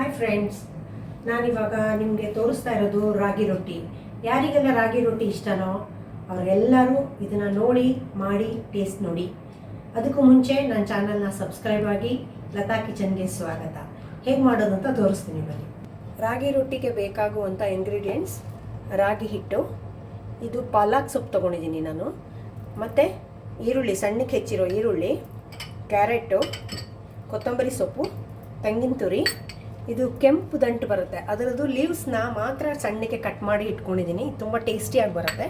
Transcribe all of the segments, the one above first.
Hi friends ನಾನಿವಾಗ ನಿಮಗೆ ತೋರಿಸ್ತಾ ಇರೋದು ರಾಗಿ ರೊಟ್ಟಿ. ಯಾರಿಗೆಲ್ಲ ರಾಗಿ ರೊಟ್ಟಿ ಇಷ್ಟನೋ ಅವರೆಲ್ಲರೂ ಇದನ್ನು ನೋಡಿ, ಮಾಡಿ ಟೇಸ್ಟ್ ನೋಡಿ. ಅದಕ್ಕೂ ಮುಂಚೆ ನನ್ನ ಚಾನಲ್ನ ಸಬ್ಸ್ಕ್ರೈಬ್ ಆಗಿ ಲತಾ ಕಿಚನ್ಗೆ ಸ್ವಾಗತ. ಹೇಗೆ ಮಾಡೋದು ಅಂತ ತೋರಿಸ್ತೀನಿ ಬನ್ನಿ. ರಾಗಿ ರೊಟ್ಟಿಗೆ ಬೇಕಾಗುವಂಥ ಇಂಗ್ರೀಡಿಯೆಂಟ್ಸ್ ರಾಗಿ ಹಿಟ್ಟು, ಇದು ಪಾಲಕ್ ಸೊಪ್ಪು ತೊಗೊಂಡಿದ್ದೀನಿ ನಾನು. ಮತ್ತು ಈರುಳ್ಳಿ, ಸಣ್ಣಕ್ಕೆ ಹೆಚ್ಚಿರೋ ಈರುಳ್ಳಿ, ಕ್ಯಾರೆಟು, ಕೊತ್ತಂಬರಿ ಸೊಪ್ಪು, ತೆಂಗಿನ ತುರಿ ಇದು ಕೆಂಪು ದಂಟು ಬರುತ್ತೆ. ಅದರದ್ದು ಲೀವ್ಸ್ನ ಮಾತ್ರ ಸಣ್ಣಕ್ಕೆ ಕಟ್ ಮಾಡಿ ಇಟ್ಕೊಂಡಿದ್ದೀನಿ. ತುಂಬ ಟೇಸ್ಟಿಯಾಗಿ ಬರುತ್ತೆ.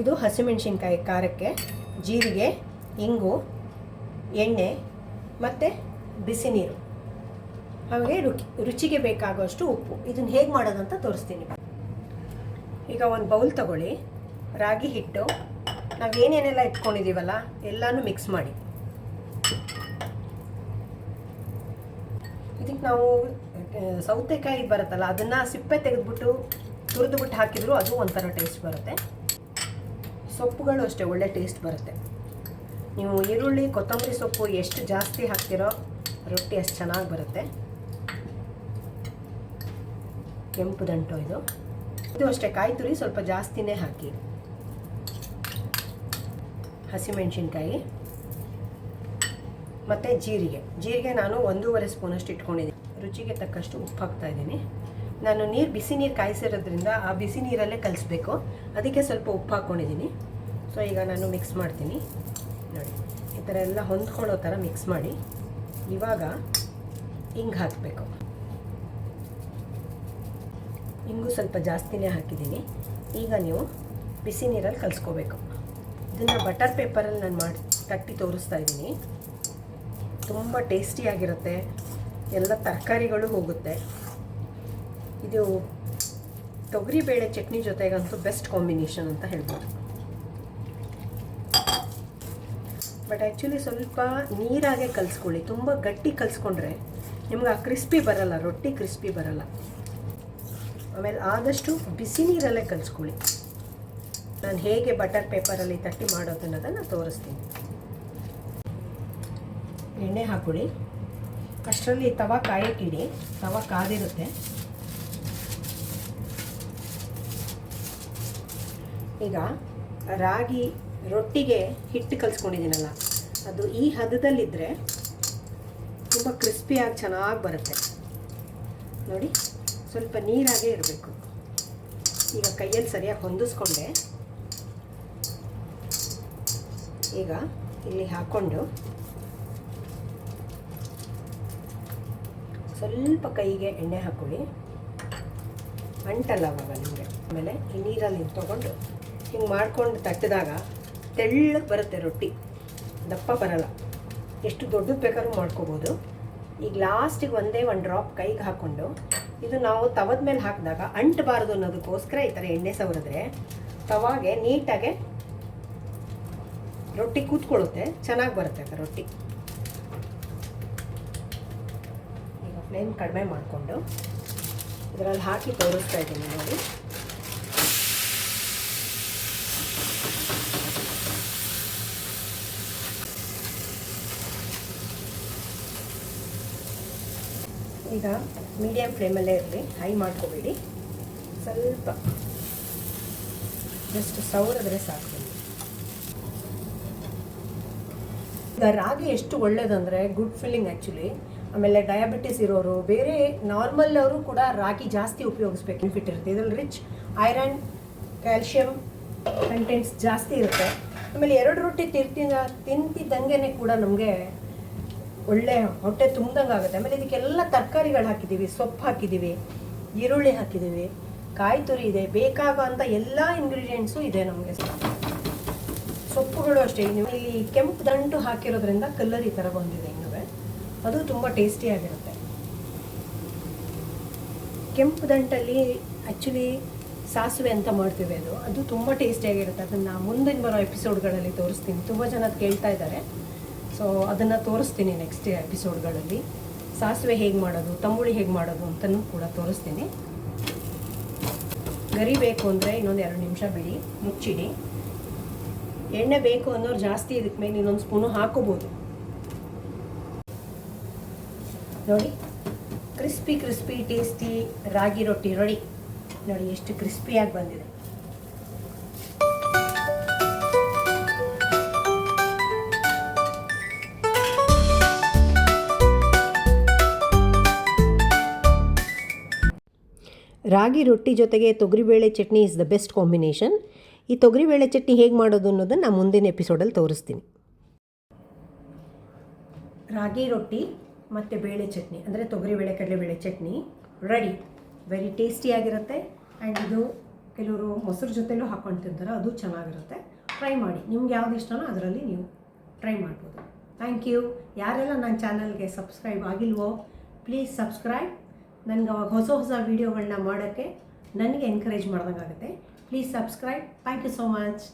ಇದು ಹಸಿಮೆಣಸಿನ್ಕಾಯಿ ಖಾರಕ್ಕೆ, ಜೀರಿಗೆ, ಇಂಗು, ಎಣ್ಣೆ ಮತ್ತು ಬಿಸಿ ನೀರು ಹಾಗೆ ರುಚಿ, ರುಚಿಗೆ ಬೇಕಾಗುವಷ್ಟು ಉಪ್ಪು. ಇದನ್ನು ಹೇಗೆ ಮಾಡೋದು ಅಂತ ತೋರಿಸ್ತೀನಿ. ಈಗ ಒಂದು ಬೌಲ್ ತಗೊಳ್ಳಿ. ರಾಗಿ ಹಿಟ್ಟು. ನಾವು ಏನೇನೆಲ್ಲ ಇಟ್ಕೊಂಡಿದ್ದೀವಲ್ಲ ಎಲ್ಲನೂ ಮಿಕ್ಸ್ ಮಾಡಿ. ಇದಕ್ಕೆ ನಾವು ಸೌತೆಕಾಯಿ ಬರುತ್ತಲ್ಲ, ಅದನ್ನು ಸಿಪ್ಪೆ ತೆಗೆದುಬಿಟ್ಟು ತುರಿದುಬಿಟ್ಟು ಹಾಕಿದ್ರು ಅದು ಒಂಥರ ಟೇಸ್ಟ್ ಬರುತ್ತೆ. ಸೊಪ್ಪುಗಳು ಅಷ್ಟೇ, ಒಳ್ಳೆ ಟೇಸ್ಟ್ ಬರುತ್ತೆ. ನೀವು ಈರುಳ್ಳಿ, ಕೊತ್ತಂಬರಿ ಸೊಪ್ಪು ಎಷ್ಟು ಜಾಸ್ತಿ ಹಾಕ್ತಿರೋ ರೊಟ್ಟಿ ಅಷ್ಟು ಚೆನ್ನಾಗಿ ಬರುತ್ತೆ. ಕೆಂಪು ದಂಟು ಇದು. ಇದು ಅಷ್ಟೇ, ಕಾಯಿ ತುರಿ ಸ್ವಲ್ಪ ಜಾಸ್ತಿನೇ ಹಾಕಿ. ಹಸಿಮೆಣಸಿನ್ಕಾಯಿ. ಮತ್ತು ಜೀರಿಗೆ. ಜೀರಿಗೆ ನಾನು ಒಂದೂವರೆ ಸ್ಪೂನಷ್ಟು ಇಟ್ಕೊಂಡಿದ್ದೀನಿ. ರುಚಿಗೆ ತಕ್ಕಷ್ಟು ಉಪ್ಪು ಹಾಕ್ತಾ ಇದ್ದೀನಿ. ನಾನು ನೀರು, ಬಿಸಿ ನೀರು ಕಾಯಿಸಿರೋದ್ರಿಂದ ಆ ಬಿಸಿ ನೀರಲ್ಲೇ ಕಲಿಸ್ಬೇಕು. ಅದಕ್ಕೆ ಸ್ವಲ್ಪ ಉಪ್ಪು ಹಾಕ್ಕೊಂಡಿದ್ದೀನಿ ಸೊ ಈಗ ನಾನು ಮಿಕ್ಸ್ ಮಾಡ್ತೀನಿ. ನೋಡಿ, ಈ ಥರ ಎಲ್ಲ ಹೊಂದ್ಕೊಳ್ಳೋ ಥರ ಮಿಕ್ಸ್ ಮಾಡಿ. ಇವಾಗ ಹಿಂಗೆ ಹಾಕಬೇಕು. ಹಿಂಗೂ ಸ್ವಲ್ಪ ಜಾಸ್ತಿನೇ ಹಾಕಿದ್ದೀನಿ. ಈಗ ನೀವು ಬಿಸಿ ನೀರಲ್ಲಿ ಕಲಿಸ್ಕೋಬೇಕು. ಇದನ್ನು ಬಟರ್ ಪೇಪರಲ್ಲಿ ನಾನು ಮಾಡಿ, ತಟ್ಟಿ ತೋರಿಸ್ತಾ ಇದ್ದೀನಿ. ತುಂಬ ಟೇಸ್ಟಿಯಾಗಿರುತ್ತೆ ಎಲ್ಲ ತರಕಾರಿಗಳು ಹೋಗುತ್ತೆ. ಇದು ತೊಗರಿಬೇಳೆ ಚಟ್ನಿ ಜೊತೆಗಂತೂ ಬೆಸ್ಟ್ ಕಾಂಬಿನೇಷನ್ ಅಂತ ಹೇಳ್ಬೋದು. ಬಟ್ ಆ್ಯಕ್ಚುಲಿ ಸ್ವಲ್ಪ ನೀರಾಗೆ ಕಲಿಸ್ಕೊಳ್ಳಿ. ತುಂಬ ಗಟ್ಟಿ ಕಲಿಸ್ಕೊಂಡ್ರೆ ನಿಮ್ಗೆ ಆ ಕ್ರಿಸ್ಪಿ ಬರಲ್ಲ, ರೊಟ್ಟಿ ಕ್ರಿಸ್ಪಿ ಬರಲ್ಲ. ಆಮೇಲೆ ಆದಷ್ಟು ಬಿಸಿ ನೀರಲ್ಲೇ ಕಲಿಸ್ಕೊಳ್ಳಿ. ನಾನು ಹೇಗೆ ಬಟರ್ ಪೇಪರಲ್ಲಿ ತಟ್ಟಿ ಮಾಡೋದು ಅನ್ನೋದನ್ನು ತೋರಿಸ್ತೀನಿ. ಎಣ್ಣೆ ಹಾಕೊಳ್ಳಿ. ಅಷ್ಟರಲ್ಲಿ ತವ ಕಾಯಕ್ಕಿಡಿ ತವ ಕಾದಿರುತ್ತೆ. ಈಗ ರಾಗಿ ರೊಟ್ಟಿಗೆ ಹಿಟ್ಟು ಕಲಿಸ್ಕೊಂಡಿದ್ದೀನಲ್ಲ, ಅದು ಈ ಹದದಲ್ಲಿದ್ದರೆ ತುಂಬ ಕ್ರಿಸ್ಪಿಯಾಗಿ ಚೆನ್ನಾಗಿ ಬರುತ್ತೆ. ನೋಡಿ, ಸ್ವಲ್ಪ ನೀರಾಗೇ ಇರಬೇಕು. ಈಗ ಕೈಯಲ್ಲಿ ಸರಿಯಾಗಿ ಹೊಂದಿಸ್ಕೊಂಡೆ. ಈಗ ಇಲ್ಲಿ ಹಾಕ್ಕೊಂಡು ಸ್ವಲ್ಪ ಕೈಗೆ ಎಣ್ಣೆ ಹಾಕ್ಕೊಳ್ಳಿ. ಅಂಟಲ್ಲ ಅವಾಗ ನಿಮಗೆ. ಆಮೇಲೆ ಈ ನೀರಲ್ಲಿ ತೊಗೊಂಡು ಹಿಂಗೆ ಮಾಡ್ಕೊಂಡು ತಟ್ಟಿದಾಗ ತೆಳ್ಳಗೆ ಬರುತ್ತೆ ರೊಟ್ಟಿ. ದಪ್ಪ ಬರಲ್ಲ. ಎಷ್ಟು ದೊಡ್ಡದು ಬೇಕಾದ್ರೂ ಮಾಡ್ಕೋಬೋದು. ಈಗ ಲಾಸ್ಟಿಗೆ ಒಂದೇ ಒಂದು ಡ್ರಾಪ್ ಕೈಗೆ ಹಾಕ್ಕೊಂಡು ಇದು ನಾವು ತವದ ಮೇಲೆ ಹಾಕಿದಾಗ ಅಂಟಬಾರದು ಅನ್ನೋದಕ್ಕೋಸ್ಕರ ಈ ಥರ ಎಣ್ಣೆ ಸವರಿದ್ರೆ ತವಾಗೆ ನೀಟಾಗೆ ರೊಟ್ಟಿ ಕೂತ್ಕೊಳ್ಳುತ್ತೆ. ಚೆನ್ನಾಗಿ ಬರುತ್ತೆ ರೊಟ್ಟಿ ಈಗ ಫ್ಲೇಮ್ ಕಡಿಮೆ ಮಾಡಿಕೊಂಡು ಇದರಲ್ಲಿ ಹಾಕಿ ತೋರಿಸ್ತಾ ಇದ್ದೀನಿ ನೋಡಿ. ಈಗ ಮೀಡಿಯಮ್ ಫ್ಲೇಮಲ್ಲೇ ಇರಲಿ ಹೈ ಮಾಡ್ಕೋಬೇಡಿ. ಸ್ವಲ್ಪ ಜಸ್ಟ್ ಸೌರಿದ್ರೆ ಸಾಕು. ಈಗ ರಾಗಿ ಎಷ್ಟು ಒಳ್ಳೇದಂದರೆ ಗುಡ್ ಫೀಲಿಂಗ್ ಆ್ಯಕ್ಚುಲಿ ಆಮೇಲೆ ಡಯಾಬಿಟಿಸ್ ಇರೋರು, ಬೇರೆ ನಾರ್ಮಲ್ ಅವರು ಕೂಡ ರಾಗಿ ಜಾಸ್ತಿ ಉಪಯೋಗಿಸ್ಬೇಕು. ಬೆನಿಫಿಟ್ ಇರುತ್ತೆ. ಇದ್ರಲ್ಲಿ ರಿಚ್ ಐರನ್ ಕ್ಯಾಲ್ಶಿಯಂ ಕಂಟೆಂಟ್ಸ್ ಜಾಸ್ತಿ ಇರುತ್ತೆ. ಆಮೇಲೆ ಎರಡು ರೊಟ್ಟಿ ತಿರ್ತಿದ ತಿಂತಿದ್ದಂಗೆ ಕೂಡ ನಮಗೆ ಒಳ್ಳೆ ಹೊಟ್ಟೆ ತುಂಬ್ದಂಗೆ ಆಗುತ್ತೆ. ಆಮೇಲೆ ಇದಕ್ಕೆಲ್ಲ ತರಕಾರಿಗಳು ಹಾಕಿದ್ದೀವಿ. ಸೊಪ್ಪು ಹಾಕಿದ್ದೀವಿ. ಈರುಳ್ಳಿ ಹಾಕಿದ್ದೀವಿ. ಕಾಯಿ ತುರಿ ಇದೆ. ಬೇಕಾಗುವಂಥ ಎಲ್ಲ ಇಂಗ್ರೀಡಿಯೆಂಟ್ಸು ಇದೆ ನಮಗೆ. ಸೊಪ್ಪುಗಳು ಅಷ್ಟೇ. ಇಲ್ಲಿ ಕೆಂಪು ದಂಟು ಹಾಕಿರೋದ್ರಿಂದ ಕಲ್ಲರಿ ಈ ಥರ ಬಂದಿದೆ ಅದು ತುಂಬ ಟೇಸ್ಟಿಯಾಗಿರುತ್ತೆ ಕೆಂಪು ದಂಟಲ್ಲಿ ಆ್ಯಕ್ಚುಲಿ ಸಾಸಿವೆ ಅಂತ ಮಾಡ್ತೀವಿ ಅದು. ಅದು ತುಂಬ ಟೇಸ್ಟಿಯಾಗಿರುತ್ತೆ ಅದನ್ನು ಮುಂದಿನ ಬರೋ ಎಪಿಸೋಡ್ಗಳಲ್ಲಿ ತೋರಿಸ್ತೀನಿ. ತುಂಬ ಜನ ಕೇಳ್ತಾ ಇದ್ದಾರೆ ಸೊ ಅದನ್ನು ತೋರಿಸ್ತೀನಿ ನೆಕ್ಸ್ಟ್ ಎಪಿಸೋಡ್ಗಳಲ್ಲಿ ಸಾಸಿವೆ ಹೇಗೆ ಮಾಡೋದು, ತಂಬುಳಿ ಹೇಗೆ ಮಾಡೋದು ಅಂತಲೂ ಕೂಡ ತೋರಿಸ್ತೀನಿ. ಗರಿ ಬೇಕು ಅಂದರೆ ಇನ್ನೊಂದು ಎರಡು ನಿಮಿಷ ಬಿಡಿ, ಮುಚ್ಚಿಡಿ. ಎಣ್ಣೆ ಬೇಕು ಅನ್ನೋರು ಜಾಸ್ತಿ ಇದಕ್ಕೆ ಮೇಲೆ ಇನ್ನೊಂದು ಸ್ಪೂನು ಹಾಕೋಬೋದು. ನೋಡಿ. ಕ್ರಿಸ್ಪಿ ಕ್ರಿಸ್ಪಿ ಟೇಸ್ಟಿ ರಾಗಿ ರೊಟ್ಟಿ. ರೊಡಿ ನೋಡಿ ಎಷ್ಟು ಕ್ರಿಸ್ಪಿಯಾಗಿ ಬಂದಿದೆ. ರಾಗಿ ರೊಟ್ಟಿ ಜೊತೆಗೆ ತೊಗರಿಬೇಳೆ chutney is the best combination ಈ ತೊಗರಿಬೇಳೆ ಚಟ್ನಿ ಹೇಗೆ ಮಾಡೋದು ಅನ್ನೋದನ್ನು ನಾನು ಮುಂದಿನ ಎಪಿಸೋಡಲ್ಲಿ ತೋರಿಸ್ತೀನಿ. ರಾಗಿ ರೊಟ್ಟಿ ಮತ್ತು ಬೇಳೆ ಚಟ್ನಿ, ಅಂದರೆ ತೊಗರಿಬೇಳೆ ಕಡಲೆಬೇಳೆ ಚಟ್ನಿ ರೆಡಿ ವೆರಿ ಟೇಸ್ಟಿಯಾಗಿರುತ್ತೆ ಆ್ಯಂಡ್ ಇದು ಕೆಲವರು ಮೊಸರು ಜೊತೆಲೂ ಹಾಕ್ಕೊಂಡು ತಿಂತಾರೆ, ಅದು ಚೆನ್ನಾಗಿರುತ್ತೆ. ಟ್ರೈ ಮಾಡಿ. ನಿಮ್ಗೆ ಯಾವ್ದು ಇಷ್ಟನೋ ಅದರಲ್ಲಿ ನೀವು ಟ್ರೈ ಮಾಡ್ಬೋದು. ಥ್ಯಾಂಕ್ ಯು ಯಾರೆಲ್ಲ ನನ್ನ ಚಾನಲ್ಗೆ ಸಬ್ಸ್ಕ್ರೈಬ್ ಆಗಿಲ್ವೋ ಪ್ಲೀಸ್ ಸಬ್ಸ್ಕ್ರೈಬ್ ನನಗೆ ಅವಾಗ ಹೊಸ ಹೊಸ ವೀಡಿಯೋಗಳನ್ನ ಮಾಡೋಕ್ಕೆ ನನಗೆ encourage ಮಾಡ್ದಂಗಾಗುತ್ತೆ. Please subscribe thank you so much